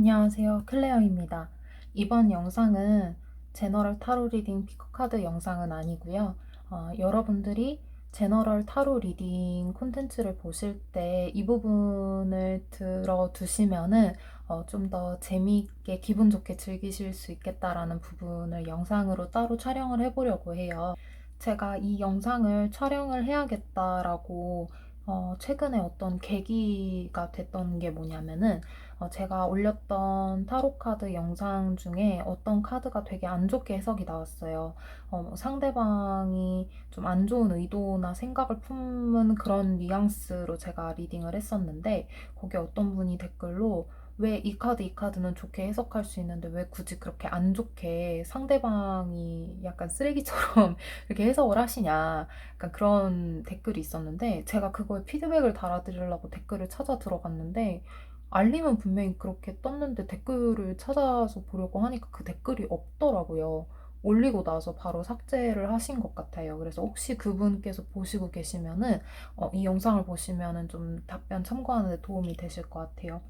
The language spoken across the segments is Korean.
안녕하세요. 클레어입니다. 이번 영상은 제너럴 타로 리딩 피커카드 영상은 아니고요. 어, 여러분들이 제너럴 타로 리딩 콘텐츠를 보실 때 이 부분을 들어두시면은 어, 좀 더 재미있게 기분 좋게 즐기실 수 있겠다라는 부분을 영상으로 따로 촬영을 해보려고 해요. 제가 이 영상을 촬영을 해야겠다라고 어, 최근에 어떤 계기가 됐던 게 뭐냐면은 어, 제가 올렸던 타로 카드 영상 중에 어떤 카드가 되게 안 좋게 해석이 나왔어요. 어, 뭐 상대방이 좀 안 좋은 의도나 생각을 품은 그런 뉘앙스로 제가 리딩을 했었는데 거기에 어떤 분이 댓글로 왜 이 카드, 이 카드는 좋게 해석할 수 있는데 왜 굳이 그렇게 안 좋게 상대방이 약간 쓰레기처럼 이렇게 해석을 하시냐. 약간 그런 댓글이 있었는데 제가 그거에 피드백을 달아드리려고 댓글을 찾아 들어갔는데 알림은 분명히 그렇게 떴는데 댓글을 찾아서 보려고 하니까 그 댓글이 없더라고요. 올리고 나서 바로 삭제를 하신 것 같아요. 그래서 혹시 그분께서 보시고 계시면은 어, 이 영상을 보시면은 좀 답변 참고하는 데 도움이 되실 것 같아요.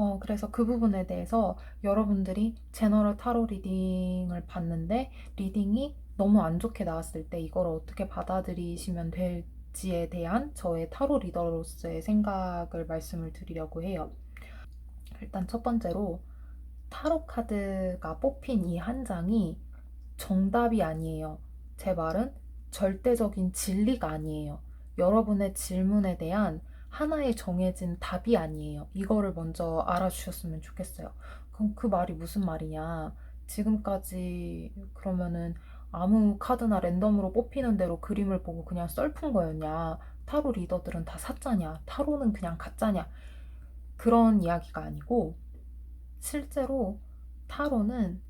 어, 그래서 그 부분에 대해서 여러분들이 제너럴 타로 리딩을 봤는데 리딩이 너무 안 좋게 나왔을 때 이걸 어떻게 받아들이시면 될지에 대한 저의 타로 리더로서의 생각을 말씀을 드리려고 해요. 일단 첫 번째로 타로 카드가 뽑힌 이 한 장이 정답이 아니에요. 제 말은 절대적인 진리가 아니에요. 여러분의 질문에 대한 하나의 정해진 답이 아니에요. 이거를 먼저 알아주셨으면 좋겠어요. 그럼 그 말이 무슨 말이냐? 지금까지 그러면은 아무 카드나 랜덤으로 뽑히는 대로 그림을 보고 그냥 썰푼 거였냐? 타로 리더들은 다 사짜냐? 타로는 그냥 가짜냐? 그런 이야기가 아니고 실제로 타로는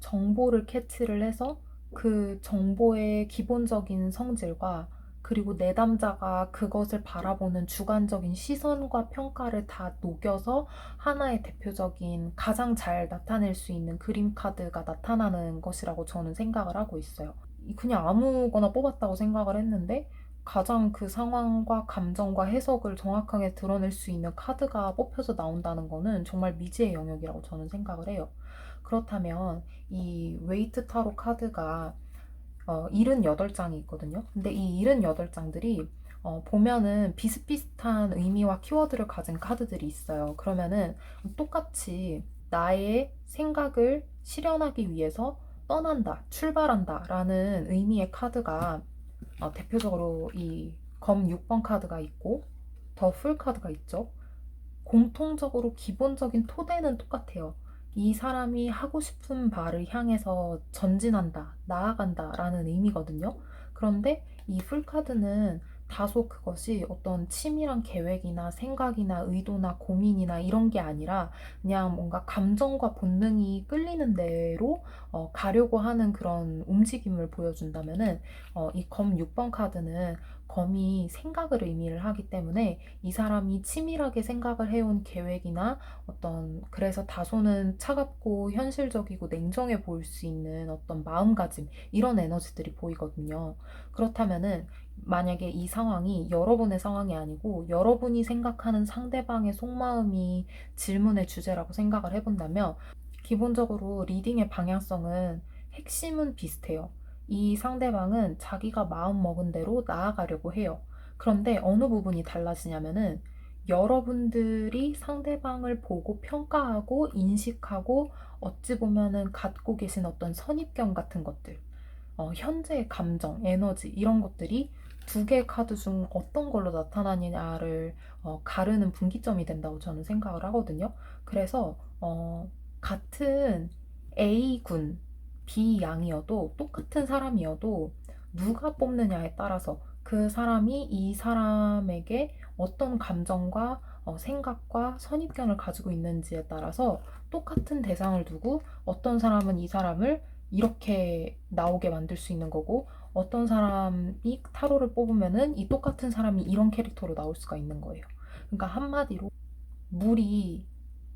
정보를 캐치를 해서 그 정보의 기본적인 성질과 그리고 내담자가 그것을 바라보는 주관적인 시선과 평가를 다 녹여서 하나의 대표적인 가장 잘 나타낼 수 있는 그림 카드가 나타나는 것이라고 저는 생각을 하고 있어요. 그냥 아무거나 뽑았다고 생각을 했는데 가장 그 상황과 감정과 해석을 정확하게 드러낼 수 있는 카드가 뽑혀서 나온다는 거는 정말 미지의 영역이라고 저는 생각을 해요. 그렇다면 이 웨이트 타로 카드가 어, 78장이 있거든요. 근데 이 78장들이 어, 보면은 비슷비슷한 의미와 키워드를 가진 카드들이 있어요. 그러면은 똑같이 나의 생각을 실현하기 위해서 떠난다, 출발한다 라는 의미의 카드가 어, 대표적으로 이 검 6번 카드가 있고 더 풀 카드가 있죠. 공통적으로 기본적인 토대는 똑같아요. 이 사람이 하고 싶은 바를 향해서 전진한다, 나아간다 라는 의미거든요. 그런데 이 풀카드는 다소 그것이 어떤 치밀한 계획이나 생각이나 의도나 고민이나 이런 게 아니라 그냥 뭔가 감정과 본능이 끌리는 대로 어, 가려고 하는 그런 움직임을 보여준다면은 어, 이검 6번 카드는 검이 생각을 의미를 하기 때문에 이 사람이 치밀하게 생각을 해온 계획이나 어떤 그래서 다소는 차갑고 현실적이고 냉정해 보일 수 있는 어떤 마음가짐 이런 에너지들이 보이거든요. 그렇다면은 만약에 이 상황이 여러분의 상황이 아니고 여러분이 생각하는 상대방의 속마음이 질문의 주제라고 생각을 해본다면 기본적으로 리딩의 방향성은 핵심은 비슷해요. 이 상대방은 자기가 마음 먹은 대로 나아가려고 해요. 그런데 어느 부분이 달라지냐면은 여러분들이 상대방을 보고 평가하고 인식하고 어찌 보면은 갖고 계신 어떤 선입견 같은 것들, 어, 현재의 감정, 에너지 이런 것들이 두 개의 카드 중 어떤 걸로 나타나느냐를 어, 가르는 분기점이 된다고 저는 생각을 하거든요. 그래서 어, 같은 A군 B 양이어도 똑같은 사람이어도 누가 뽑느냐에 따라서 그 사람이 이 사람에게 어떤 감정과 어, 생각과 선입견을 가지고 있는지에 따라서 똑같은 대상을 두고 어떤 사람은 이 사람을 이렇게 나오게 만들 수 있는 거고 어떤 사람이 타로를 뽑으면은 이 똑같은 사람이 이런 캐릭터로 나올 수가 있는 거예요. 그러니까 한마디로 물이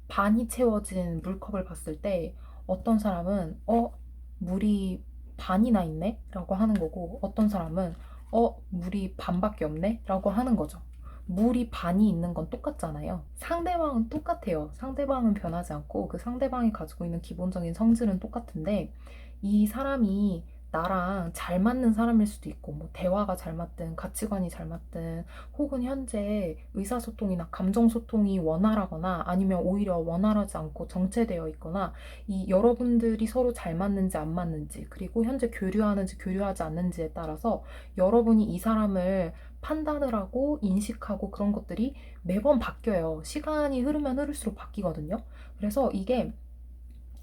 반이 채워진 물컵을 봤을 때 어떤 사람은 어 물이 반이나 있네? 라고 하는 거고 어떤 사람은 어 물이 반밖에 없네? 라고 하는 거죠. 물이 반이 있는 건 똑같잖아요. 상대방은 똑같아요. 상대방은 변하지 않고 그 상대방이 가지고 있는 기본적인 성질은 똑같은데 이 사람이 나랑 잘 맞는 사람일 수도 있고, 뭐, 대화가 잘 맞든, 가치관이 잘 맞든, 혹은 현재 의사소통이나 감정소통이 원활하거나, 아니면 오히려 원활하지 않고 정체되어 있거나, 이 여러분들이 서로 잘 맞는지 안 맞는지, 그리고 현재 교류하는지 교류하지 않는지에 따라서 여러분이 이 사람을 판단을 하고 인식하고 그런 것들이 매번 바뀌어요. 시간이 흐르면 흐를수록 바뀌거든요. 그래서 이게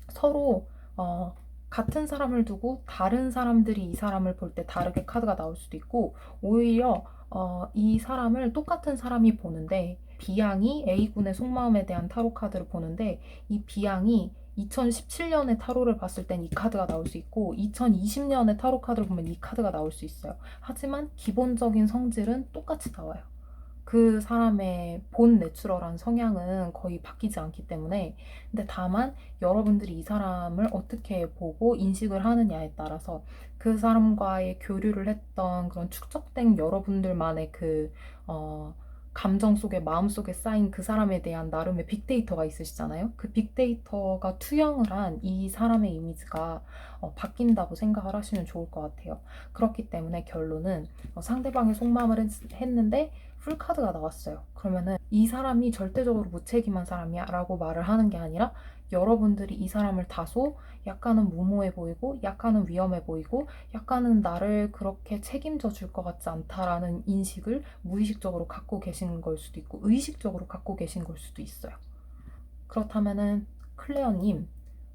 서로, 어, 같은 사람을 두고 다른 사람들이 이 사람을 볼 때 다르게 카드가 나올 수도 있고 오히려 어, 이 사람을 똑같은 사람이 보는데 B양이 A군의 속마음에 대한 타로 카드를 보는데 이 B양이 2017년에 타로를 봤을 땐 이 카드가 나올 수 있고 2020년에 타로 카드를 보면 이 카드가 나올 수 있어요. 하지만 기본적인 성질은 똑같이 나와요. 그 사람의 본 내추럴한 성향은 거의 바뀌지 않기 때문에 근데 다만 여러분들이 이 사람을 어떻게 보고 인식을 하느냐에 따라서 그 사람과의 교류를 했던 그런 축적된 여러분들만의 그 어, 감정 속에 마음 속에 쌓인 그 사람에 대한 나름의 빅데이터가 있으시잖아요. 그 빅데이터가 투영을 한 이 사람의 이미지가 어, 바뀐다고 생각을 하시면 좋을 것 같아요. 그렇기 때문에 결론은 어, 상대방의 속마음을 했, 했는데 풀카드가 나왔어요. 그러면은 이 사람이 절대적으로 무책임한 사람이야 라고 말을 하는 게 아니라 여러분들이 이 사람을 다소 약간은 무모해 보이고 약간은 위험해 보이고 약간은 나를 그렇게 책임져 줄 것 같지 않다라는 인식을 무의식적으로 갖고 계신 걸 수도 있고 의식적으로 갖고 계신 걸 수도 있어요. 그렇다면은 클레어님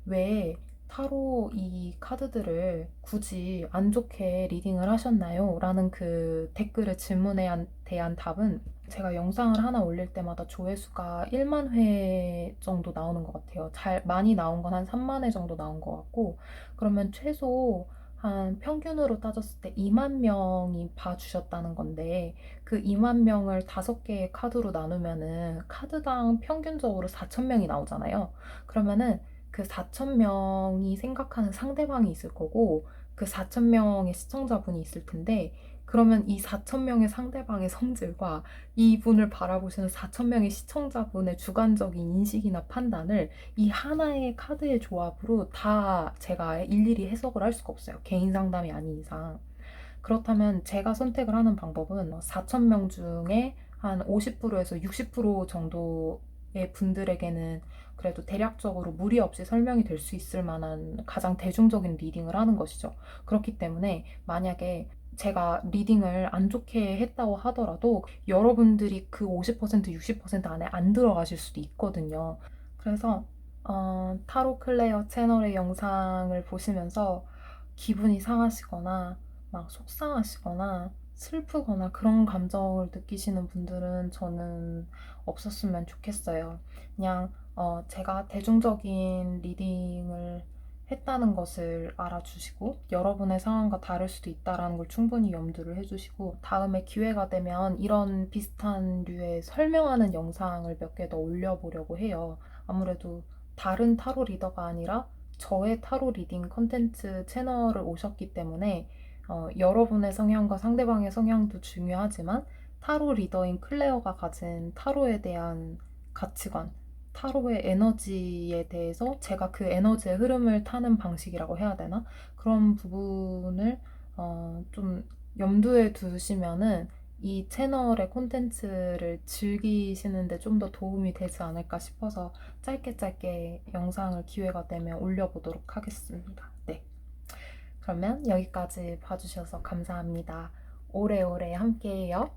왜 타로 이 카드들을 굳이 안 좋게 리딩을 하셨나요? 라는 그 댓글의 질문에 대한 답은 제가 영상을 하나 올릴 때마다 조회수가 1만 회 정도 나오는 것 같아요. 잘 많이 나온 건 한 3만 회 정도 나온 것 같고 그러면 최소 한 평균으로 따졌을 때 2만 명이 봐주셨다는 건데 그 2만 명을 다섯 개의 카드로 나누면은 카드당 평균적으로 4천 명이 나오잖아요. 그러면은 그 4천 명이 생각하는 상대방이 있을 거고 그 4천 명의 시청자분이 있을 텐데 그러면 이 4천 명의 상대방의 성질과 이분을 바라보시는 4천 명의 시청자분의 주관적인 인식이나 판단을 이 하나의 카드의 조합으로 다 제가 일일이 해석을 할 수가 없어요. 개인 상담이 아닌 이상. 그렇다면 제가 선택을 하는 방법은 4천 명 중에 한 50%에서 60% 정도의 분들에게는 그래도 대략적으로 무리 없이 설명이 될 수 있을 만한 가장 대중적인 리딩을 하는 것이죠. 그렇기 때문에 만약에 제가 리딩을 안 좋게 했다고 하더라도 여러분들이 그 50% 60% 안에 안 들어가실 수도 있거든요. 그래서 어, 타로 클레어 채널의 영상을 보시면서 기분이 상하시거나 막 속상하시거나 슬프거나 그런 감정을 느끼시는 분들은 저는 없었으면 좋겠어요. 그냥 어, 제가 대중적인 리딩을 했다는 것을 알아주시고 여러분의 상황과 다를 수도 있다라는 걸 충분히 염두를 해주시고 다음에 기회가 되면 이런 비슷한 류의 설명하는 영상을 몇 개 더 올려보려고 해요. 아무래도 다른 타로 리더가 아니라 저의 타로 리딩 컨텐츠 채널을 오셨기 때문에 어, 여러분의 성향과 상대방의 성향도 중요하지만 타로 리더인 클레어가 가진 타로에 대한 가치관 타로의 에너지에 대해서 제가 그 에너지의 흐름을 타는 방식이라고 해야 되나? 그런 부분을 어, 좀 염두에 두시면은 이 채널의 콘텐츠를 즐기시는데 좀 더 도움이 되지 않을까 싶어서 짧게 짧게 영상을 기회가 되면 올려보도록 하겠습니다. 네. 그러면 여기까지 봐주셔서 감사합니다. 오래오래 함께해요.